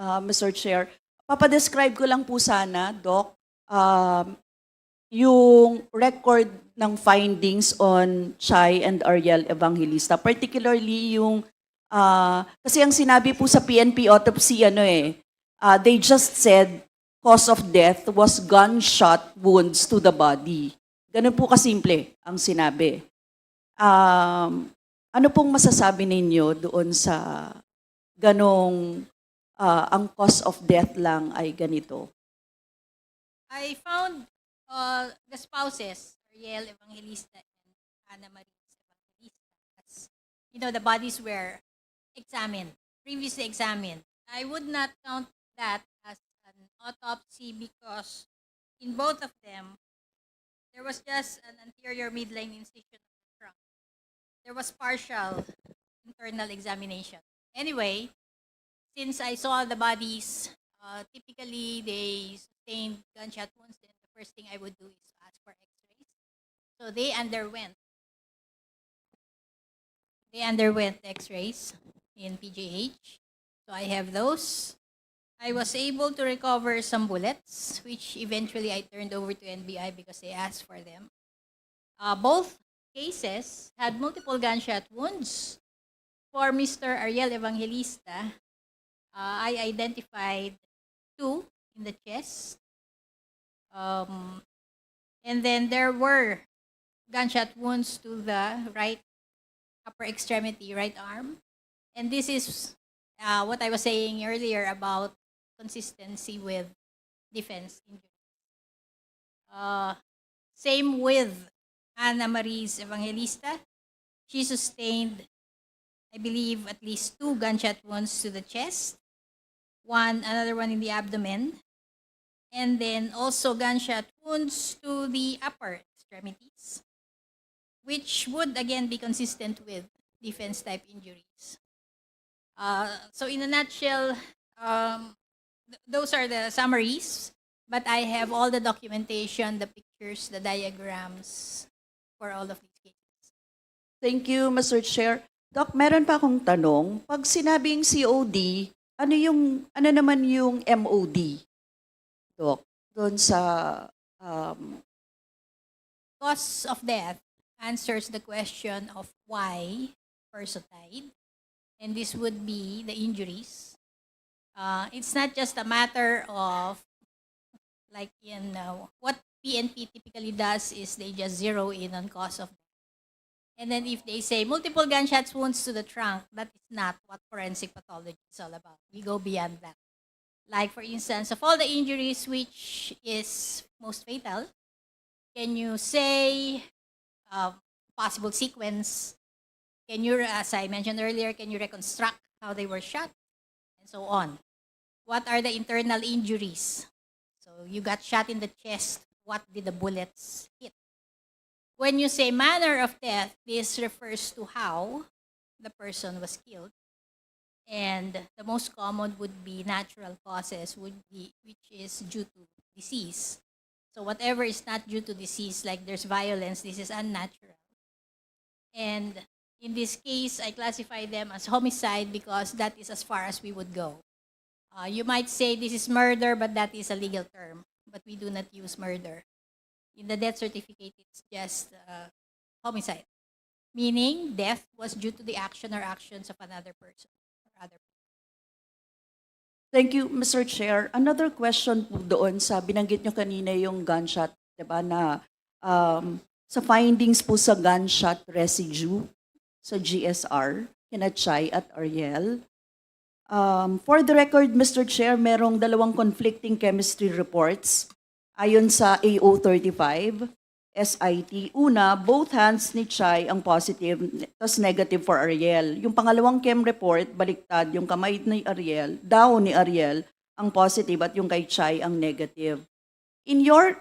uh, Mr. Chair. Papadescribe ko lang po sana, Doc, um, yung record ng findings on Chai and Ariel Evangelista, particularly yung, uh, kasi ang sinabi po sa PNP autopsy, ano eh, uh, they just said cause of death was gunshot wounds to the body. Ganun po kasimple ang sinabi. Um, ano pong masasabi ninyo doon sa ganong ah, ang cause of death lang ay ganito? I found uh, the spouses, Ariel Evangelista and Ana Maria Evangelista. That's, you know, the bodies were examined, previously examined. I would not count that as an autopsy because in both of them, there was just an anterior midline incision of the trunk. There was partial internal examination. Anyway, since I saw the bodies uh, typically they sustained gunshot wounds, then the first thing I would do is ask for x-rays. So they underwent they underwent x-rays in PGH. So I have those. I was able to recover some bullets, which eventually I turned over to NBI because they asked for them. Uh, both cases had multiple gunshot wounds. For Mr. Ariel Evangelista, uh, I identified two in the chest. Um, and then there were gunshot wounds to the right upper extremity, right arm. And this is uh, what I was saying earlier about consistency with defense injuries. Uh, same with Ana Marie's Evangelista. She sustained, I believe, at least two gunshot wounds to the chest one another one in the abdomen and then also gunshot wounds to the upper extremities which would again be consistent with defense type injuries uh, so in a nutshell um, th- those are the summaries but i have all the documentation the pictures the diagrams for all of these cases Thank you, Mr. Chair. Doc, meron pa akong tanong. Pag sinabing COD, ano yung ano naman yung MOD? Doc, doon sa um, cause of death answers the question of why person died, and this would be the injuries. Uh, it's not just a matter of like in uh, what PNP typically does is they just zero in on cause of. And then if they say multiple gunshots wounds to the trunk, that is not what forensic pathology is all about. We go beyond that. Like for instance, of all the injuries which is most fatal, can you say uh, possible sequence? Can you, as I mentioned earlier, can you reconstruct how they were shot and so on? What are the internal injuries? So you got shot in the chest. What did the bullets hit? When you say manner of death, this refers to how the person was killed. And the most common would be natural causes, would be which is due to disease. So whatever is not due to disease, like there's violence, this is unnatural. And in this case, I classify them as homicide because that is as far as we would go. Uh, you might say this is murder, but that is a legal term. But we do not use murder. In the death certificate, it's just uh, homicide, meaning death was due to the action or actions of another person or other Thank you, Mr. Chair. Another question po doon sa binanggit nyo kanina yung gunshot, di ba, na um, sa findings po sa gunshot residue sa GSR, kina Chai at Ariel. Um, for the record, Mr. Chair, merong dalawang conflicting chemistry reports ayon sa AO35, SIT. Una, both hands ni Chai ang positive, tapos negative for Ariel. Yung pangalawang chem report, baliktad, yung kamay ni Ariel, daw ni Ariel, ang positive at yung kay Chai ang negative. In your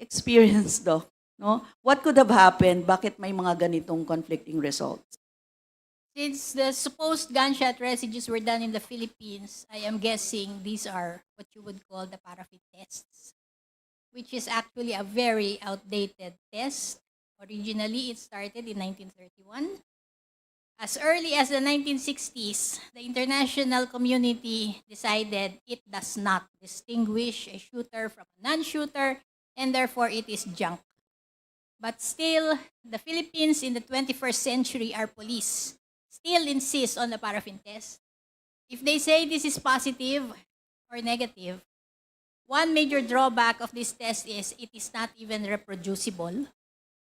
experience, Doc, no, what could have happened? Bakit may mga ganitong conflicting results? Since the supposed gunshot residues were done in the Philippines, I am guessing these are what you would call the paraffin tests, which is actually a very outdated test. Originally, it started in 1931. As early as the 1960s, the international community decided it does not distinguish a shooter from a non-shooter, and therefore it is junk. But still, the Philippines in the 21st century, our police still insist on the paraffin test. If they say this is positive or negative, one major drawback of this test is it is not even reproducible.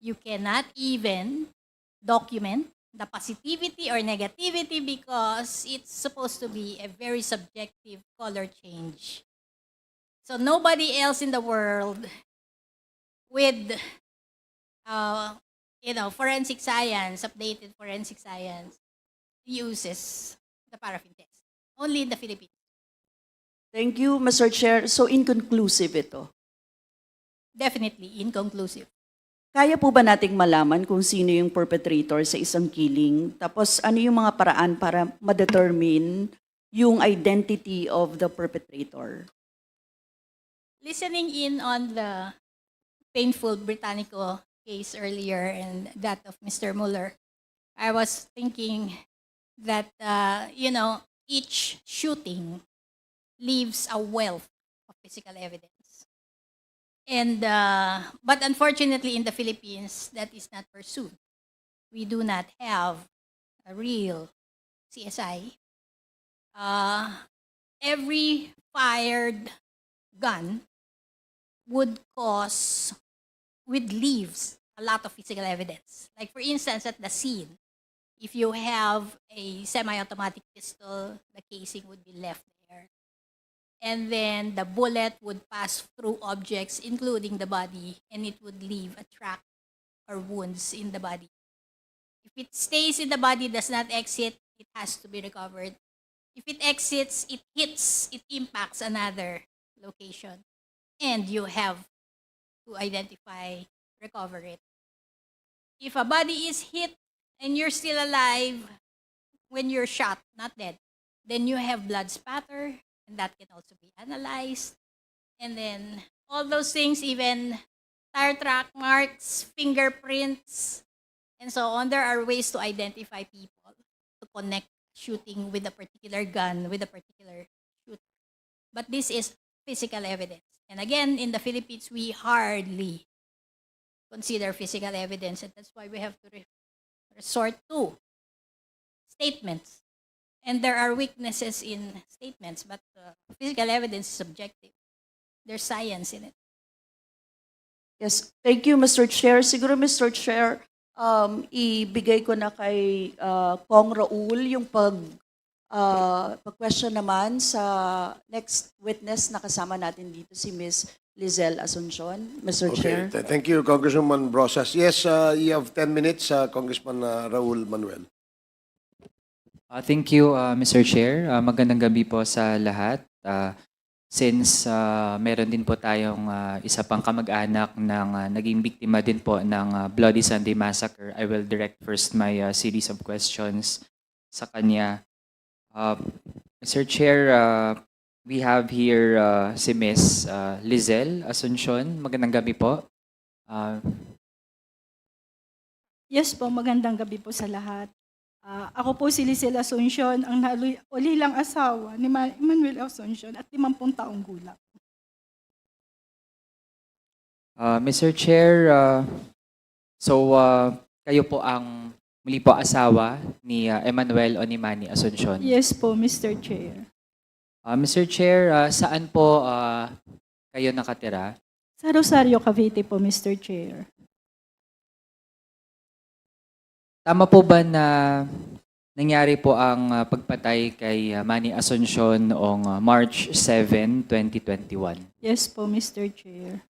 You cannot even document the positivity or negativity because it's supposed to be a very subjective color change. So nobody else in the world with uh, you know, forensic science, updated forensic science, uses the paraffin test. Only in the Philippines. Thank you, Mr. Chair. So inconclusive ito. Definitely inconclusive. Kaya po ba nating malaman kung sino yung perpetrator sa isang killing? Tapos ano yung mga paraan para ma-determine yung identity of the perpetrator? Listening in on the painful Britannico case earlier and that of Mr. Mueller, I was thinking that, uh, you know, each shooting leaves a wealth of physical evidence. And, uh, but unfortunately in the Philippines, that is not pursued. We do not have a real CSI. Uh, every fired gun would cause, with leaves, a lot of physical evidence. Like, for instance, at the scene, if you have a semi automatic pistol, the casing would be left. And then the bullet would pass through objects, including the body, and it would leave a track or wounds in the body. If it stays in the body, does not exit, it has to be recovered. If it exits, it hits, it impacts another location. And you have to identify, recover it. If a body is hit and you're still alive when you're shot, not dead, then you have blood spatter, and that can also be analyzed. And then all those things, even tire track marks, fingerprints, and so on, there are ways to identify people to connect shooting with a particular gun, with a particular shooter. But this is physical evidence. And again, in the Philippines, we hardly consider physical evidence, and that's why we have to re- resort to statements. And there are weaknesses in statements, but uh, physical evidence is subjective. There's science in it. Yes, thank you, Mr. Chair. Siguro, Mr. Chair, um, ibigay ko na kay uh, Kong Raul yung pag uh, pag-question naman sa next witness na kasama natin dito, si Ms. Lizelle Asuncion. Mr. Chair. Okay, th- thank you, Congresswoman Brosas. Yes, uh, you have 10 minutes, uh, Congressman uh, Raul Manuel. Uh, thank you, uh, Mr. Chair. Uh, magandang gabi po sa lahat. Uh, since uh, meron din po tayong uh, isa pang kamag-anak ng uh, naging biktima din po ng uh, Bloody Sunday Massacre, I will direct first my uh, series of questions sa kanya. Uh, Mr. Chair, uh, we have here uh, si Miss uh, Lizelle Asuncion. Magandang gabi po. Uh, Yes po, magandang gabi po sa lahat. Ah, ako po si Lizelle Asuncion, ang ulilang asawa ni Ma- Emmanuel Asuncion at 50 taong gulang. Uh, Mr. Chair, uh, so uh, kayo po ang muli po asawa ni uh, Emmanuel Onimani Asuncion. Yes po, Mr. Chair. Uh, Mr. Chair, uh, saan po uh, kayo nakatira? Sa Rosario, Cavite po, Mr. Chair. Tama po ba na nangyari po ang uh, pagpatay kay uh, Manny Asuncion noong uh, March 7, 2021? Yes po, Mr. Chair.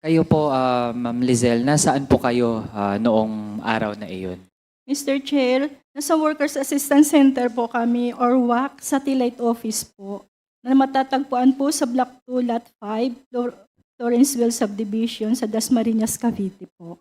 Kayo po, uh, Ma'am Lizelle, nasaan po kayo uh, noong araw na iyon? Mr. Chair, nasa Workers Assistance Center po kami or WAC Satellite Office po na matatagpuan po sa Block 2, Lot 5, Lor- Lawrenceville Subdivision sa Dasmariñas, Cavite po.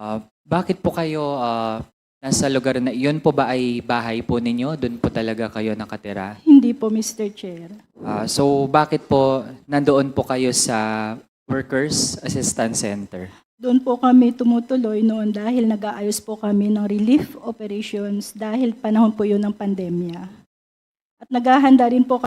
Uh, bakit po kayo uh, nasa lugar na iyon po ba ay bahay po ninyo? Doon po talaga kayo nakatira? Hindi po, Mr. Chair. Uh, so bakit po nandoon po kayo sa Workers Assistance Center? doon po kami tumutuloy noon dahil nag-aayos po kami ng relief operations dahil panahon po yun ng pandemya. At naghahanda rin po